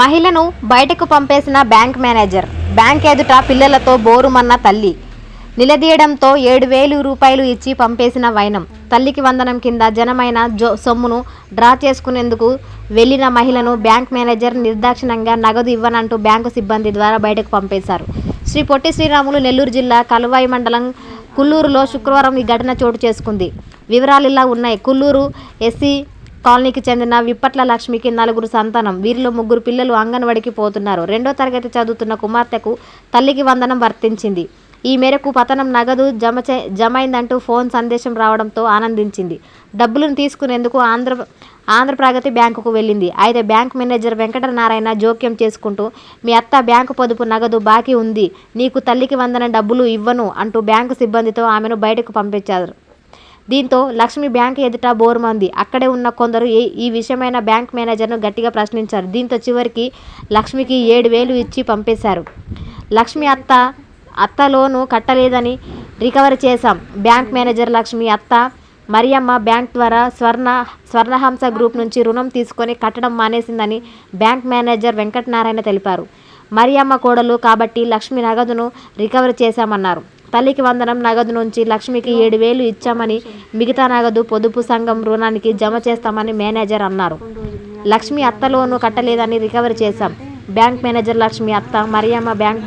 మహిళను బయటకు పంపేసిన bank manager. Bank ఎదుట పిల్లలతో బోరుమన్న తల్లి. నిలదీయడంతో ఏడు వేలు రూపాయలు ఇచ్చి పంపేసిన వైనం. తల్లికి వందనం కింద జనమైన జో సొమ్మును డ్రా చేసుకునేందుకు వెళ్ళిన మహిళను బ్యాంక్ మేనేజర్ నిర్దాక్షిణంగా నగదు ఇవ్వనంటూ బ్యాంకు సిబ్బంది ద్వారా బయటకు పంపేశారు. శ్రీ పొట్టి శ్రీరాములు నెల్లూరు జిల్లా కలువాయి మండలం కుల్లూరులో శుక్రవారం ఈ ఘటన చోటు చేసుకుంది. వివరాలు ఇలా ఉన్నాయి. కుల్లూరు ఎస్సీ కాలనీకి చెందిన విప్పట్ల లక్ష్మికి నలుగురు సంతానం. వీరిలో ముగ్గురు పిల్లలు అంగన్వాడికి పోతున్నారు. రెండో తరగతి చదువుతున్న కుమార్తెకు తల్లికి వందనం వర్తించింది. ఈ మేరకు పతనం నగదు జమ చే జమైందంటూ ఫోన్ సందేశం రావడంతో ఆనందించింది. డబ్బులను తీసుకునేందుకు ఆంధ్ర ఆంధ్రప్రగతి బ్యాంకుకు వెళ్ళింది. అయితే బ్యాంక్ మేనేజర్ వెంకటనారాయణ జోక్యం చేసుకుంటూ మీ అత్త బ్యాంకు పొదుపు నగదు బాకీ ఉంది. నీకు తల్లికి వందన డబ్బులు ఇవ్వను అంటూ బ్యాంకు సిబ్బందితో ఆమెను బయటకు పంపించారు. దీంతో లక్ష్మి బ్యాంక్ ఎదుట బోరుమంది. అక్కడే ఉన్న కొందరు ఈ ఈ విషయమైన బ్యాంక్ మేనేజర్ను గట్టిగా ప్రశ్నించారు. దీంతో చివరికి లక్ష్మికి ఏడు వేలు ఇచ్చి పంపేశారు. లక్ష్మి అత్త అత్త లోను కట్టలేదని రికవరీ చేశాం. బ్యాంక్ మేనేజర్ లక్ష్మి అత్త మరియమ్మ బ్యాంక్ ద్వారా స్వర్ణ స్వర్ణహంస గ్రూప్ నుంచి రుణం తీసుకొని కట్టడం మానేసిందని బ్యాంక్ మేనేజర్ వెంకటనారాయణ తెలిపారు. మరియమ్మ కోడలు కాబట్టి లక్ష్మి నగదును రికవరీ చేశామన్నారు. తల్లికి వందనం నగదు నుంచి లక్ష్మికి ఏడు వేలు ఇచ్చామని మిగతా నగదు పొదుపు సంఘం రుణానికి జమ చేస్తామని మేనేజర్ అన్నారు. లక్ష్మి అత్త లోను కట్టలేదని రికవరీ చేశాం. బ్యాంక్ మేనేజర్ లక్ష్మి అత్త మరియమ్మ బ్యాంక్